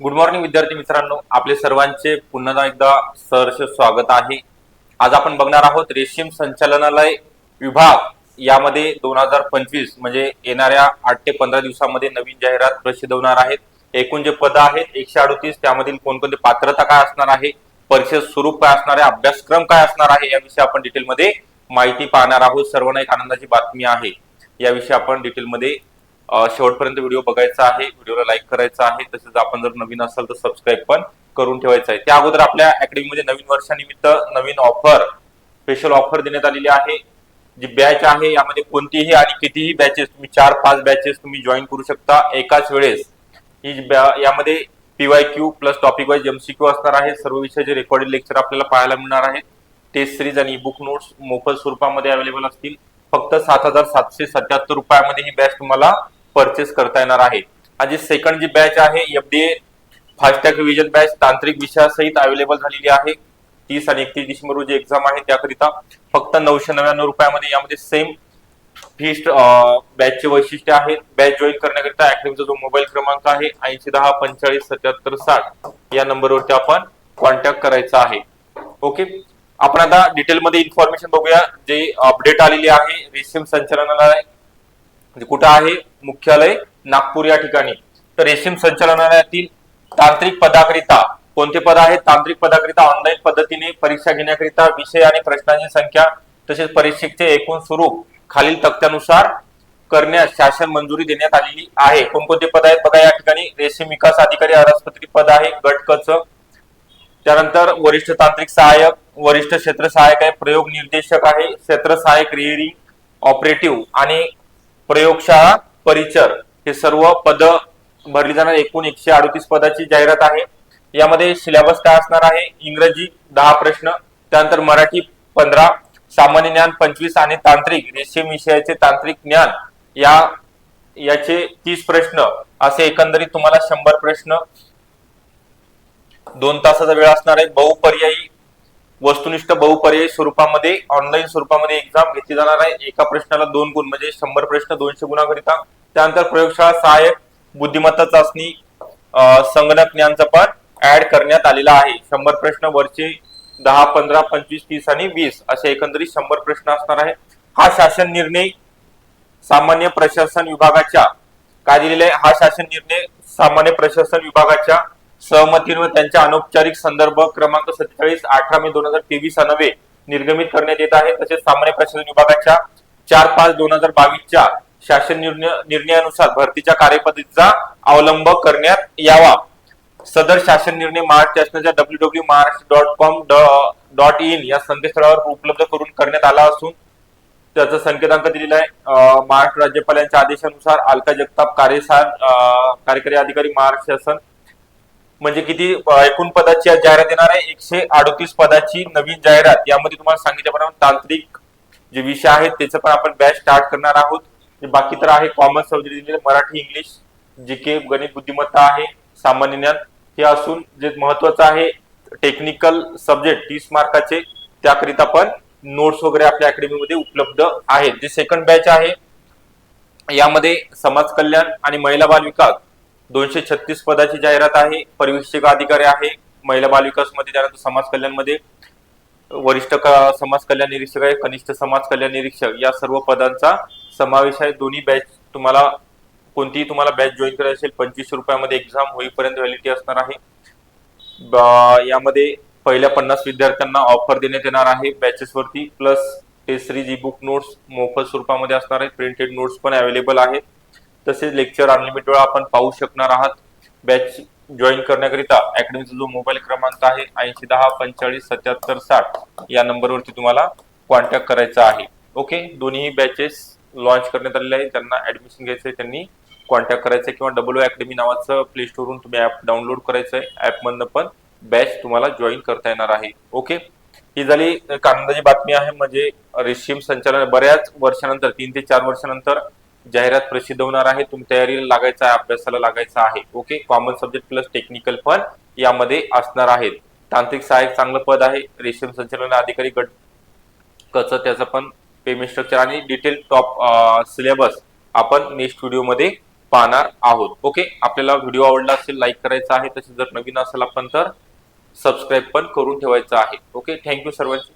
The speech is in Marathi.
गुड मॉर्निंग विद्यार्थी मित्रांनो. आपले सर्वांचे पुन्हा एकदा सहर्ष स्वागत आहे. आज आपण बघणार आहोत रेशीम संचालनालय विभाग यामध्ये दोन हजार पंचवीस म्हणजे येणाऱ्या आठ ते पंधरा दिवसामध्ये नवीन जाहिरात प्रसिद्ध होणार आहेत. एकूण जे पद आहेत एकशे अडतीस त्यामधील कोणकोणती पात्रता काय असणार आहे परीक्षेत स्वरूप काय असणार आहे अभ्यासक्रम काय असणार आहे याविषयी आपण डिटेलमध्ये माहिती पाहणार आहोत. सर्वांना एक आनंदाची बातमी आहे. याविषयी आपण डिटेलमध्ये शेवटपर्यंत व्हिडिओ बघायचा आहे व्हिडिओला लाईक करायचा आहे. तसेच आपण जर नवीन असाल तर सबस्क्राईब पण करून ठेवायचं आहे. त्या अगोदर आपल्या अकॅडमीमध्ये नवीन वर्षानिमित्त नवीन ऑफर स्पेशल ऑफर देण्यात आलेली आहे. जी बॅच आहे यामध्ये कोणतीही आणि कितीही बॅचेस तुम्ही चार पाच बॅचेस तुम्ही जॉईन करू शकता. एकाच वेळेस ही यामध्ये P Y Q plus topic wise MCQ असणार आहे. सर्व विषयाचे रेकॉर्डेड लेक्चर आपल्याला पाहायला मिळणार आहेत. टेस्ट सिरीज आणि बुक नोट्स मोफत स्वरूपामध्ये अवेलेबल असतील. फक्त सात हजार सातशे सत्याहत्तर रुपयामध्ये ही बॅच तुम्हाला परचेस करता येणार आहे. आणि सेकंड जी बॅच आहे एफडीए फास्टॅग रिव्हिजन बॅच तांत्रिक विषयासहित अवेलेबल झालेली आहे. तीस आणि एकतीस डिसेंबर रोजी एक्झाम आहे. त्याकरिता फक्त नऊशे नव्याण्णव रुपयामध्ये यामध्ये सेम फिस्ट बॅचचे वैशिष्ट्य आहे. बॅच जॉईन करण्याकरिता अकॅडमीचा जो मोबाईल क्रमांक आहे ऐंशी दहा पंचेचाळीस सत्याहत्तर साठ या नंबरवरती आपण कॉन्टॅक्ट करायचा आहे. ओके आपण आता डिटेलमध्ये इन्फॉर्मेशन बघूया. जे अपडेट आलेली आहे रेशीम संचालनालय म्हणजे कुठं आहे? मुख्यालय नागपूर या ठिकाणी. तर रेशीम संचालनालयातील तांत्रिक पदाकरिता कोणते पद आहेत? तांत्रिक पदाकरिता ऑनलाईन पद्धतीने परीक्षा घेण्याकरिता विषय आणि प्रश्नांची संख्या तसेच परीक्षेचे एकूण स्वरूप खालील तक्त्यानुसार करण्यास शासन मंजुरी देण्यात आलेली आहे. कोणकोणते पद आहेत? बघा या ठिकाणी रेशीम विकास अधिकारी अराजपत्री पद आहे गटकच त्यानंतर वरिष्ठ तांत्रिक सहाय्यक वरिष्ठ क्षेत्र सहाय्यक आहे प्रयोग निर्देशक आहे क्षेत्र सहाय्यक रिअरिंग ऑपरेटिव्ह आणि प्रयोगशाळा परिचर हे सर्व पद भरली जाणार. एकूण एकशे अडतीस पदाची जाहिरात आहे. यामध्ये सिलेबस काय असणार आहे? इंग्रजी दहा प्रश्न त्यानंतर मराठी पंधरा सामान्य ज्ञान पंचवीस आणि तांत्रिक रेशीम विषयाचे तांत्रिक ज्ञान या याचे तीस प्रश्न असे एकंदरीत तुम्हाला शंभर प्रश्न. दोन तासाचा वेळ असणार आहे. बहुपर्यायी वस्तुनिष्ठ बहुपर्यायी स्वरूपामध्ये ऑनलाईन स्वरूपामध्ये एक्झाम घेतली जाणार आहे. एका प्रश्नाला दोन गुण म्हणजे शंभर प्रश्न दोनशे गुणाकरिता. त्यानंतर प्रयोगशाळा सहाय्यक बुद्धिमत्ता चाचणी संगणक ज्ञानचा पण ऍड करण्यात आलेला आहे. शंभर प्रश्न वरचे दहा पंधरा पंचवीस तीस आणि वीस असे एकंदरीत शंभर प्रश्न असणार आहे हा शासन निर्णय सामान्य प्रशासन विभागाच्या काय दिलेले आहे. हा शासन निर्णय सामान्य प्रशासन विभागाच्या सहमतीने त्यांच्या अनौपचारिक संदर्भ क्रमांक सत्तेचाळीस अठरा मे दोन हजार तेवीस नव्हे निर्गमित करण्यात येत आहे. तसेच सामान्य प्रशासन विभागाच्या चार पाच दोन हजार बावीसच्या शासन निर्णय निर्णयानुसार भरतीच्या कार्यपद्धतीचा अवलंब करण्यात यावा. सदर शासन निर्णय महाराष्ट्र शासनाच्या W W Maharashtra dot com dot in या संकेतस्थळावर उपलब्ध करून करण्यात आला असून त्याचा संकेतांक दिलेला आहे. महाराष्ट्र राज्यपाल यांच्या आदेशानुसार अलका जगताप कार्यसार कार्यकारी अधिकारी महाराष्ट्र शासन म्हणजे किती एकूण पदाची जाहिरात येणार आहे? एकशे अडतीस पदाची नवीन जाहिरात. यामध्ये तुम्हाला सांगितल्याप्रमाणे तांत्रिक जे विषय आहेत त्याचं पण आपण बॅच स्टार्ट करणार आहोत. बाकी तर आहे common subject Marathi English G K गणित बुद्धिमत्ता आहे सामान्य ज्ञान हे असून जे महत्वाचं आहे टेक्निकल सब्जेक्ट तीस मार्काचे त्याकरिता पण नोट्स वगैरे आपल्या अकॅडमीमध्ये उपलब्ध आहेत. जे सेकंड बॅच आहे यामध्ये समाज कल्याण आणि महिला बाल विकास दोनशे छत्तीस पदाची जाहिरात आहे परिवेशक अधिकारी आहे महिला बाल विकासमध्ये त्यानंतर समाज कल्याणमध्ये वरिष्ठ समाज कल्याण निरीक्षक आहे कनिष्ठ समाज कल्याण निरीक्षक या सर्व पदांचा समावेश आहे. दोन्ही बॅच तुम्हाला कोणतीही तुम्हाला बॅच जॉईन करायची असेल पंचवीस रुपयामध्ये एक्झाम होईपर्यंत व्हॅलिडिटी असणार आहे. यामध्ये पहिल्या पन्नास विद्यार्थ्यांना ऑफर देण्यात येणार आहे बॅचेसवरती plus test series E book notes मोफत स्वरूपामध्ये असणार आहेत. प्रिंटेड नोट्स पण अवेलेबल आहेत. तसेच लेक्चर अनलिमिटेड वेळा आपण पाहू शकणार आहात. बॅच जॉईन करण्याकरिता अकॅडमीचा जो मोबाईल क्रमांक आहे ऐंशी दहा पंचेचाळीस सत्याहत्तर साठ या नंबरवरती तुम्हाला कॉन्टॅक्ट करायचा आहे. ओके दोन्ही बॅचेस लॉन्च करण्यात आलेले आहे. ज्यांना ऍडमिशन घ्यायचं आहे. त्यांनी कॉन्टॅक्ट करायचं आहे किंवा डबल अकॅडमी नावाचं प्ले स्टोरवरून तुम्ही ऍप डाउनलोड करायचं आहे ऍपमधनं पण बॅच तुम्हाला जॉईन करता येणार आहे. ओके ही झाली कानंदाची बातमी आहे. म्हणजे रेशीम संचालन बऱ्याच वर्षानंतर तीन ते चार वर्षानंतर जाहिरात प्रसिद्ध होणार आहे. तुम्ही तयारीला लागायचा आहे अभ्यासाला लागायचा आहे. Okay common subject plus technical पण यामध्ये असणार आहेत. तांत्रिक सहाय्यक चांगलं पद आहे. रेशीम संचालन अधिकारी गट कसं त्याचं पण पेमेंट स्ट्रक्चर आणि डिटेल टॉप सिलेबस आपण नेक्स्ट व्हिडिओमध्ये पाहणार आहोत. ओके आपल्याला व्हिडिओ आवडला असेल लाईक करायचा आहे तसेच जर नवीन असेल आपण तर सबस्क्राईब पण करून ठेवायचं आहे. ओके थँक्यू सर्वांची.